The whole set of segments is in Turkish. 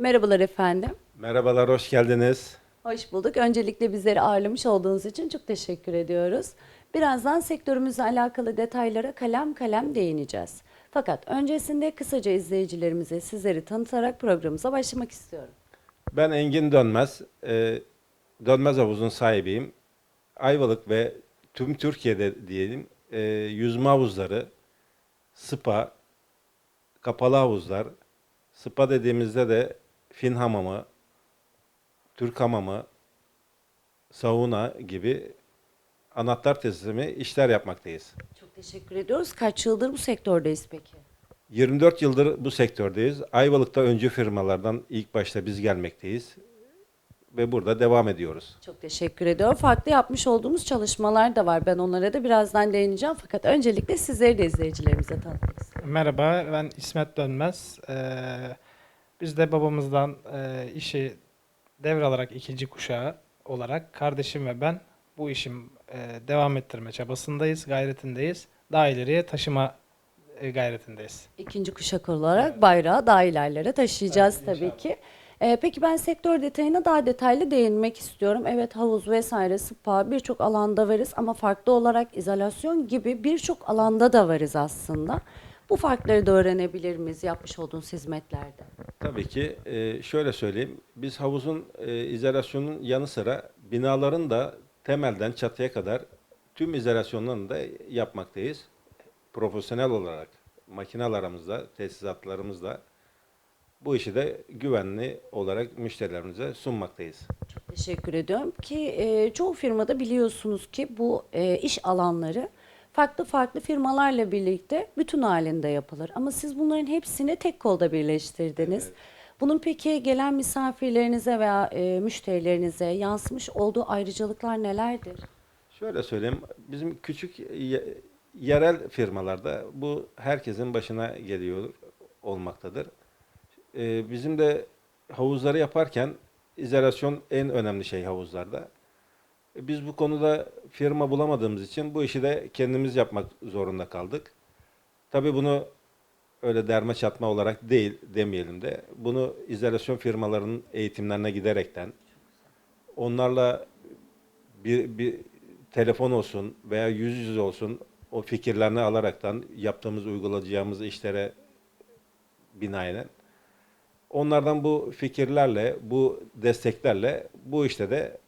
Merhabalar efendim. Merhabalar, hoş geldiniz. Hoş bulduk. Öncelikle bizleri ağırlamış olduğunuz için çok teşekkür ediyoruz. Birazdan sektörümüzle alakalı detaylara kalem kalem değineceğiz. Fakat öncesinde kısaca izleyicilerimize sizleri tanıtarak programımıza başlamak istiyorum. Ben Engin Dönmez, e, Dönmez Havuz'un sahibiyim. Ayvalık ve tüm Türkiye'de diyelim e, yüzme havuzları, spa, kapalı havuzlar, spa dediğimizde de fin hamamı, Türk hamamı, sauna gibi anahtar teslimi işler yapmaktayız. Çok teşekkür ediyoruz. Kaç yıldır bu sektördeyiz peki? 24 yıldır bu sektördeyiz. Ayvalık'ta öncü firmalardan ilk başta biz gelmekteyiz. Ve burada devam ediyoruz. Çok teşekkür ediyorum. Farklı yapmış olduğumuz çalışmalar da var. Ben onlara da birazdan değineceğim. Fakat öncelikle sizleri de izleyicilerimize tanıtmak istiyorum. Merhaba, ben İsmet Dönmez. Ee, biz de babamızdan e, işi devralarak ikinci kuşağı olarak kardeşim ve ben bu işim e, devam ettirme çabasındayız, gayretindeyiz. Daha ileriye taşıma e, gayretindeyiz. İkinci kuşak olarak bayrağı daha ilerlere taşıyacağız Evet, tabii inşallah. ki. Ee, peki ben sektör detayına daha detaylı değinmek istiyorum. Evet havuz vesaire spa birçok alanda varız ama farklı olarak izolasyon gibi birçok alanda da varız aslında. Bu farkları da öğrenebilir miyiz yapmış olduğunuz hizmetlerde? Tabii ki e, şöyle söyleyeyim. Biz havuzun e, izolasyonun yanı sıra binaların da temelden çatıya kadar tüm izolasyonlarını da yapmaktayız. Profesyonel olarak makinalarımızla, tesisatlarımızla bu işi de güvenli olarak müşterilerimize sunmaktayız. Teşekkür ediyorum ki e, çoğu firmada biliyorsunuz ki bu e, iş alanları farklı farklı firmalarla birlikte bütün halinde yapılır. Ama siz bunların hepsini tek kolda birleştirdiniz. Bunun peki gelen misafirlerinize veya e, müşterilerinize yansımış olduğu ayrıcalıklar nelerdir? Şöyle söyleyeyim, bizim küçük ye- yerel firmalarda bu herkesin başına geliyor olmaktadır. Ee, bizim de havuzları yaparken izolasyon en önemli şey havuzlarda. E, Biz bu konuda firma bulamadığımız için bu işi de kendimiz yapmak zorunda kaldık. Tabii bunu öyle derme çatma olarak değil demeyelim de bunu izolasyon firmalarının eğitimlerine giderekten onlarla bir, bir telefon olsun veya yüz yüze olsun o fikirlerini alaraktan yaptığımız uygulayacağımız işlere binaen onlardan bu fikirlerle, bu desteklerle bu işte de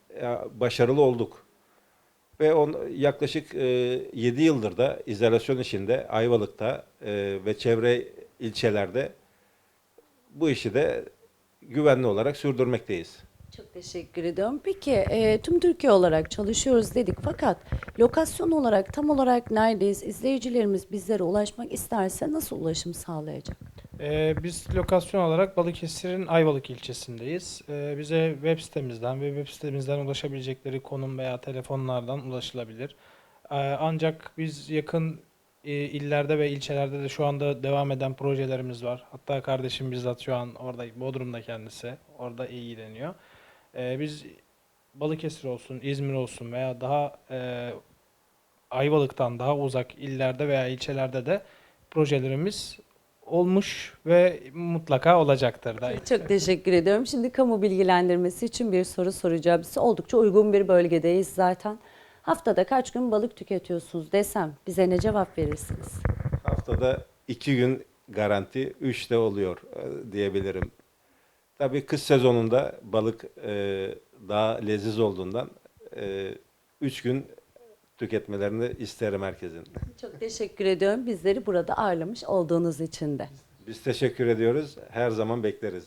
başarılı olduk. Ve on, yaklaşık e, 7 yıldır da izolasyon işinde Ayvalık'ta e, ve çevre ilçelerde bu işi de güvenli olarak sürdürmekteyiz. Çok teşekkür ediyorum. Peki e, tüm Türkiye olarak çalışıyoruz dedik fakat lokasyon olarak tam olarak neredeyiz? İzleyicilerimiz bizlere ulaşmak isterse nasıl ulaşım sağlayacak? Ee, biz lokasyon olarak Balıkesir'in Ayvalık ilçesindeyiz. Ee, bize web sitemizden ve web sitemizden ulaşabilecekleri konum veya telefonlardan ulaşılabilir. Ee, ancak biz yakın e, illerde ve ilçelerde de şu anda devam eden projelerimiz var. Hatta kardeşim bizzat şu an orada Bodrum'da kendisi. Orada ilgileniyor. Ee, biz Balıkesir olsun, İzmir olsun veya daha e, Ayvalık'tan daha uzak illerde veya ilçelerde de projelerimiz olmuş ve mutlaka olacaktır da. Çok teşekkür ediyorum. Şimdi kamu bilgilendirmesi için bir soru soracağım size. Oldukça uygun bir bölgedeyiz zaten. Haftada kaç gün balık tüketiyorsunuz desem bize ne cevap verirsiniz? Haftada iki gün garanti, üç de oluyor e, diyebilirim. Tabii kış sezonunda balık e, daha leziz olduğundan e, üç gün tüketmelerini isterim herkesin. Çok teşekkür ediyorum bizleri burada ağırlamış olduğunuz için de. Biz teşekkür ediyoruz. Her zaman bekleriz.